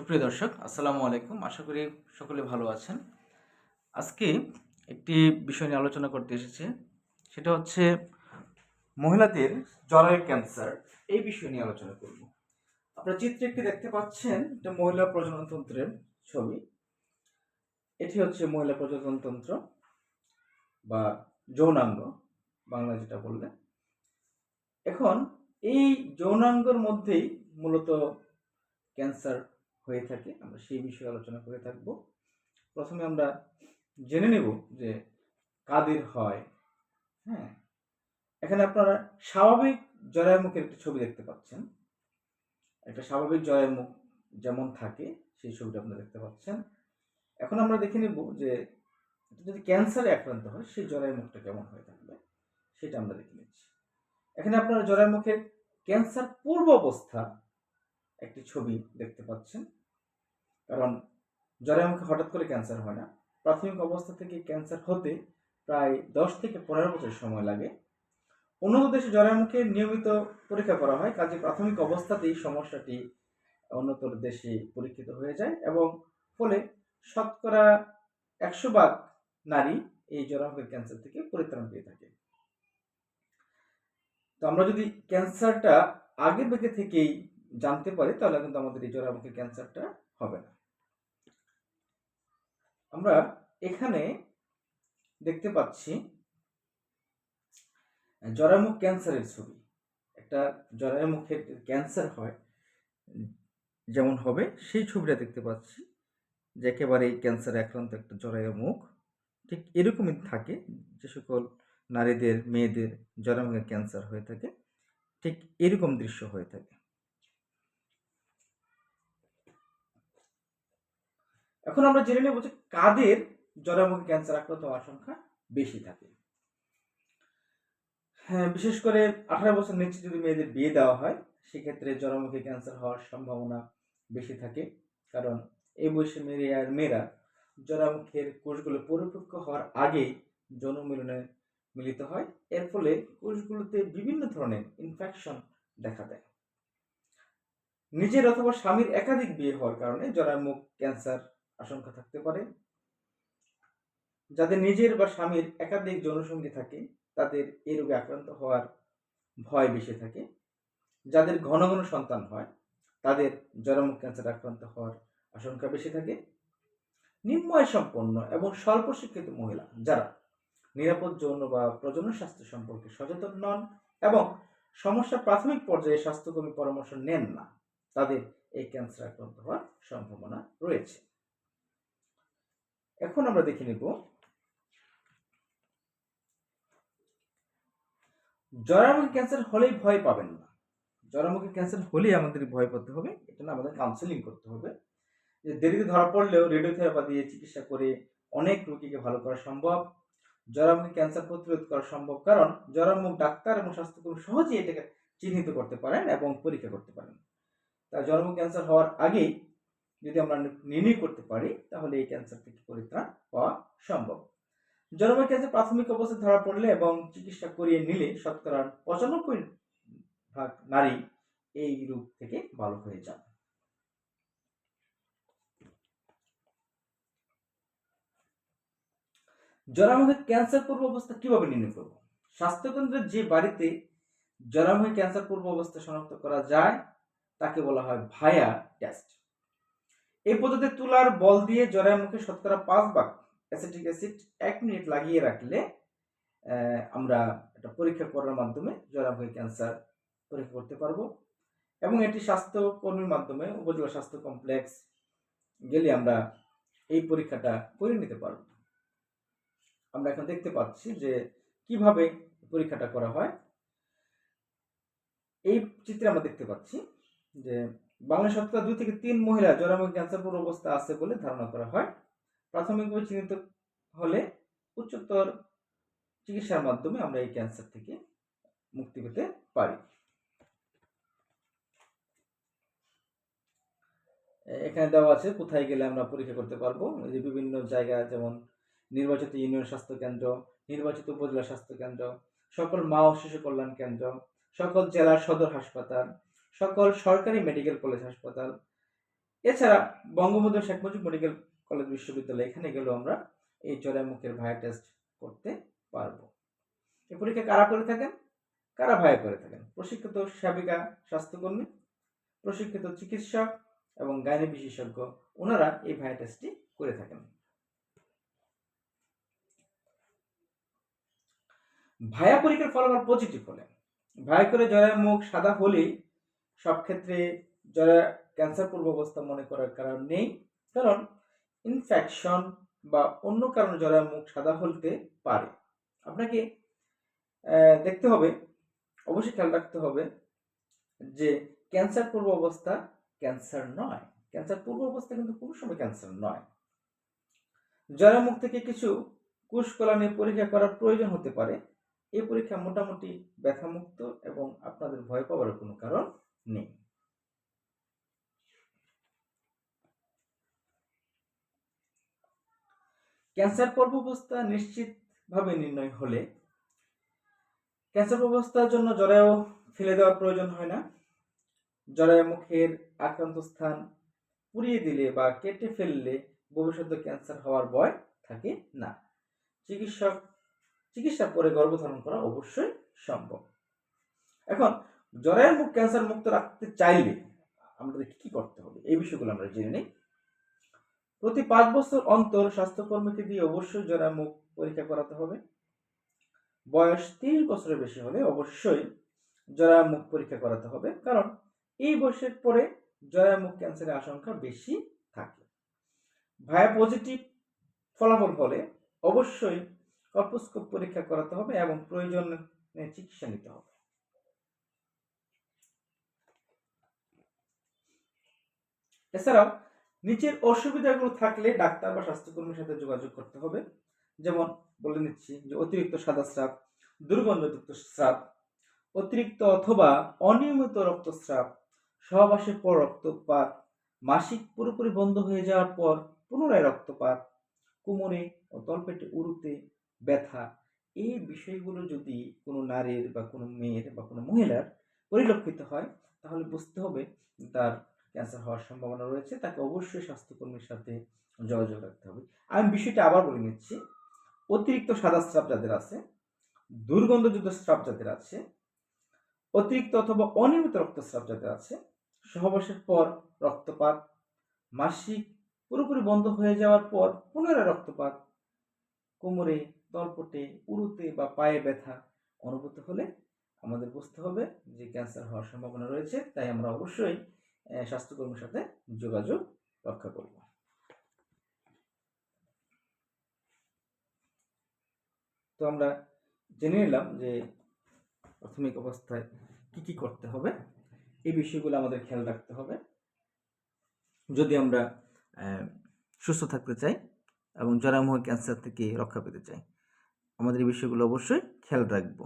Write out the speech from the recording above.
সুপ্রিয় দর্শক, আসসালামু আলাইকুম। আশা করি সকলে ভালো আছেন। আজকে একটি বিষয় নিয়ে আলোচনা করতে এসেছে। সেটা হচ্ছে মহিলাদের জরায়ু ক্যান্সার। এই বিষয় নিয়ে আলোচনা করব। আপনারা চিত্রে একটি দেখতে পাচ্ছেন, এটা মহিলা প্রজননতন্ত্রের ছবি। এটি হচ্ছে মহিলা প্রজননতন্ত্র বা যৌনাঙ্গ বাংলা যেটা বললে। এখন এই যৌনাঙ্গর মধ্যেই মূলত ক্যান্সার হয়ে থাকে, আমরা সেই বিষয়ে আলোচনা করে থাকব। প্রথমে আমরা জেনে নেব যে কাদের হয় হ্যাঁ? এখানে আপনারা স্বাভাবিক জরায়ুমুখের একটি ছবি দেখতে পাচ্ছেন। একটা স্বাভাবিক জরায়ুমুখ যেমন থাকে, সেই ছবিটা আপনারা দেখতে পাচ্ছেন। এখন আমরা দেখে নেব যে যদি ক্যান্সারে আক্রান্ত হয়, সেই জরায়ুমুখটা কেমন হয়ে থাকবে, সেটা আমরা দেখে নিচ্ছি। এখানে আপনারা জরায়ুমুখের ক্যান্সার পূর্ব অবস্থা একটি ছবি দেখতে পাচ্ছেন। কারণ জরায়ুমুখে হঠাৎ করে ক্যান্সার হয় না। প্রাথমিক অবস্থা থেকে ক্যান্সার হতে প্রায় দশ থেকে পনেরো বছর সময় লাগে। উন্নত দেশে জরায়ুমুখে নিয়মিত পরীক্ষা করা হয়, কাজে প্রাথমিক অবস্থাতেই সমস্যাটি উন্নত দেশে পরীক্ষিত হয়ে যায় এবং ফলে শতকরা একশো ভাগ নারী এই জরায়ুমুখের ক্যান্সার থেকে পরিত্রাণ পেয়ে থাকে। তো আমরা যদি ক্যান্সারটা আগে বেগে থেকেই জানতে পারি, তাহলে কিন্তু আমাদের এই জরামুখী ক্যান্সারটা হবে না। আমরা এখানে দেখতে পাচ্ছি জরামুখ ক্যান্সারের ছবি। একটা জরায়ুমুখের ক্যান্সার হয়, যেমন হবে, সেই ছবিটা দেখতে পাচ্ছি যে একেবারে এই ক্যান্সার আক্রান্ত একটা জরায়ুর মুখ ঠিক এরকমই থাকে, যে সকল নারীদের, মেয়েদের জরামুখের ক্যান্সার হয়ে থাকে। ঠিক এরকম দৃশ্য হয়ে থাকে। এখন আমরা জেনে নেব যে কাদের জরামুখী ক্যান্সার আক্রান্ত হওয়ার সংখ্যা বেশি থাকে। হ্যাঁ বিশেষ করে আঠারো বছর নিচে যদি মেয়েদের বিয়ে দেওয়া হয়, সেক্ষেত্রে জরামুখী ক্যান্সার হওয়ার সম্ভাবনা বেশি থাকে। কারণ এই বয়সে মেয়ে আর মেয়েরা জরামুখের কোষগুলো পরিপক্ক হওয়ার আগেই জনমিলনে মিলিত হয়। এর ফলে কোষগুলোতে বিভিন্ন ধরনের ইনফেকশন দেখা দেয়। নিজের অথবা স্বামীর একাধিক বিয়ে হওয়ার কারণে জরামুখ ক্যান্সার আশঙ্কা থাকতে পারে। যাদের নিজের বা স্বামীর একাধিক যৌনসঙ্গী থাকে, তাদের এই রোগে আক্রান্ত হওয়ার ভয় বেশি থাকে। যাদের ঘন ঘন সন্তান হয়, তাদের জরামুখ ক্যান্সার আক্রান্ত হওয়ার আশঙ্কা বেশি থাকে। নিম্নয় সম্পন্ন এবং স্বল্প শিক্ষিত মহিলা যারা নিরাপদ যৌন বা প্রজনন স্বাস্থ্য সম্পর্কে সচেতন নন এবং সমস্যা প্রাথমিক পর্যায়ে স্বাস্থ্যকর্মী পরামর্শ নেন না, তাদের এই ক্যান্সার আক্রান্ত হওয়ার সম্ভাবনা রয়েছে। এখন আমরা দেখে নিব। জরামুখী ক্যান্সার হলেই ভয় পাবেন না। জরামুখী ক্যান্সার হলেই আমাদের ভয় পেতে হবে, এটা না আমাদের কাউন্সেলিং করতে হবে। যে দেরিতে ধরা পড়লেও রেডিওথেরাপি দিয়ে চিকিৎসা করে অনেক রোগীকে ভালো করা সম্ভব, জরামুখী ক্যান্সার প্রতিরোধ করা সম্ভব, কারণ জরামুখ ডাক্তার এবং স্বাস্থ্যকর্মী সহজেই এটাকে চিহ্নিত করতে পারেন এবং পরীক্ষা করতে পারেন। তাই জরামুখ ক্যান্সার হওয়ার আগেই যদি আমরা নির্ণয় করতে পারি, তাহলে এই ক্যান্সার থেকে পরিত্রাণ পাওয়া সম্ভব। জন্মের ক্যান্সার প্রাথমিক অবস্থায় ধরা পড়লে এবং চিকিৎসা করিয়ে নিলে শতকরা পঁচানব্বই ভাগ নারী এই রোগ থেকে ভালো হয়ে যান জরামুখের ক্যান্সার পূর্ব অবস্থা কীভাবে নির্ণয় করব? স্বাস্থ্যকেন্দ্রের যে বাড়িতে জরামুখী ক্যান্সার পূর্ব অবস্থা শনাক্ত করা যায়, তাকে বলা হয় ভায়া টেস্ট এই পদ্ধতি তুলার বল দিয়ে জরায়ের মুখে শতকরা পাঁচ ভাগ অ্যাসিটিক অ্যাসিড এক মিনিট লাগিয়ে রাখলে আমরা এটা পরীক্ষা করার মাধ্যমে জরামুখী ক্যান্সার পরীক্ষা করতে পারব। এবং এটি স্বাস্থ্য কর্মীর মাধ্যমে উপজেলা স্বাস্থ্য কমপ্লেক্স গেলে আমরা এই পরীক্ষাটা করে নিতে পারব। আমরা এখন দেখতে পাচ্ছি যে কীভাবে পরীক্ষাটা করা হয়। এই চিত্রে আমরা দেখতে পাচ্ছি যে বাংলা শতকরা দুই থেকে তিন মহিলা জরামুখী ক্যান্সার পূর্ব অবস্থা আছে বলে ধারণা করা হয়। প্রাথমিকভাবে চিহ্নিত হলে উচ্চতর চিকিৎসার মাধ্যমে আমরা এই ক্যান্সার থেকে মুক্তি পেতে পারি। এখানে দেওয়া আছে কোথায় গেলে আমরা পরীক্ষা করতে পারব। যে বিভিন্ন জায়গা যেমন নির্বাচিত ইউনিয়ন স্বাস্থ্য কেন্দ্র, নির্বাচিত উপজেলা স্বাস্থ্য কেন্দ্র, সকল মা ও শিশু কল্যাণ কেন্দ্র, সকল জেলার সদর হাসপাতাল সকল সরকারি মেডিকেল কলেজ হাসপাতাল। এছাড়া বঙ্গবন্ধু শেখ মুজিব মেডিকেল কলেজ বিশ্ববিদ্যালয়, এখানে গেলেও আমরা এই জরায়ু মুখের ভায়া টেস্ট করতে পারব। এই পরীক্ষা কারা করে থাকেন? কারা ভায়া করে থাকেন? প্রশিক্ষিত সেবিকা স্বাস্থ্যকর্মী, প্রশিক্ষিত চিকিৎসক এবং গাইনি বিশেষজ্ঞ, ওনারা এই ভায়া টেস্টটি করে থাকেন। ভায়া পরীক্ষার ফলাফল পজিটিভ হলে। ভায়া করে জরায়ু মুখ সাদা হলেই সব ক্ষেত্রে যারা ক্যান্সার পূর্ব অবস্থা মনে করার কারণ নেই, কারণ ইনফেকশন বা অন্য কারণে জরায়ু মুখ সাদা হলতে পারে। আপনাকে দেখতে হবে, অবশ্যই খেয়াল রাখতে হবে যে ক্যান্সার পূর্ব অবস্থা ক্যান্সার নয়। ক্যান্সার পূর্ব অবস্থা কিন্তু কোনো সময় ক্যান্সার নয়। জরায়ু মুখ থেকে কিছু কোষ কলানি পরীক্ষা করার প্রয়োজন হতে পারে এই পরীক্ষা মোটামুটি ব্যথামুক্ত এবং আপনাদের ভয় পাওয়ার কোনো কারণ নেই। ক্যান্সার পূর্বাবস্থা নিশ্চিতভাবে নির্ণয় হলে ক্যান্সার অবস্থার জন্য জরায়ু ফেলে দেওয়ার প্রয়োজন হয় না। জরায়ু মুখের আক্রান্ত স্থান পুড়িয়ে দিলে বা কেটে ফেললে ভবিষ্যতে ক্যান্সার হওয়ার ভয় থাকে না। চিকিৎসক চিকিৎসার পরে গর্ভধারণ করা অবশ্যই সম্ভব। এখন জরায়ুর মুখ ক্যান্সার মুক্ত রাখতে চাইলে আমাদের কি করতে হবে? এই বিষয়গুলো আমরা জেনে নিই। প্রতি পাঁচ বছর অন্তর স্বাস্থ্যকর্মীকে দিয়ে অবশ্যই জরায়ু মুখ পরীক্ষা করাতে হবে। বয়স তিরিশ বছরের বেশি হলে অবশ্যই জরায়ু মুখ পরীক্ষা করাতে হবে। কারণ এই বয়সের পরে জরায়ু মুখ ক্যান্সারের আশঙ্কা বেশি থাকে। ভায়া পজিটিভ ফলাফল হলে অবশ্যই কল্পোস্কোপ পরীক্ষা করাতে হবে এবং প্রয়োজনে চিকিৎসা নিতে হবে। এছাড়াও, নিচের অসুবিধাগুলো থাকলে ডাক্তার বা স্বাস্থ্যকর্মীর সাথে যোগাযোগ করতে হবে। যেমন বলে নিচ্ছি যে অতিরিক্ত সাদা স্রাব, দুর্গন্ধযুক্ত স্রাব, অতিরিক্ত অথবা অনিয়মিত রক্তস্রাব সহবাসের পর রক্তপাত, মাসিক পুরোপুরি বন্ধ হয়ে যাওয়ার পর পুনরায় রক্তপাত, কোমরে ও তলপেটে উরুতে ব্যথা, এই বিষয়গুলো যদি কোনো নারীর বা কোনো মেয়ের বা কোনো মহিলার পরিলক্ষিত হয়, তাহলে বুঝতে হবে তার ক্যান্সার হওয়ার সম্ভাবনা রয়েছে, তাকে অবশ্যই স্বাস্থ্যকর্মীর সাথে যোগাযোগ রাখতে হবে। আমি বিষয়টা আবার বলে নিচ্ছি, অতিরিক্ত সাদা স্রাব যাদের আছে, দুর্গন্ধযুক্ত স্রাব যাদের আছে, অতিরিক্ত অথবা অনিয়মিত রক্তস্রাব যাদের আছে, সহবাসের পর রক্তপাত, মাসিক পুরোপুরি বন্ধ হয়ে যাওয়ার পর পুনরায় রক্তপাত, কোমরে, তলপটে, উরুতে বা পায়ে ব্যথা অনুভূত হলে আমাদের বুঝতে হবে যে ক্যান্সার হওয়ার সম্ভাবনা রয়েছে, তাই আমরা অবশ্যই স্বাস্থ্যকর্মীর সাথে যোগাযোগ রক্ষা করব। তো আমরা জেনে নিলাম যে প্রাথমিক অবস্থায় কি কি করতে হবে। এই বিষয়গুলো আমাদের খেয়াল রাখতে হবে। যদি আমরা সুস্থ থাকতে চাই এবং জরামুখ ক্যান্সার থেকে রক্ষা পেতে চাই, আমাদের এই বিষয়গুলো অবশ্যই খেয়াল রাখব।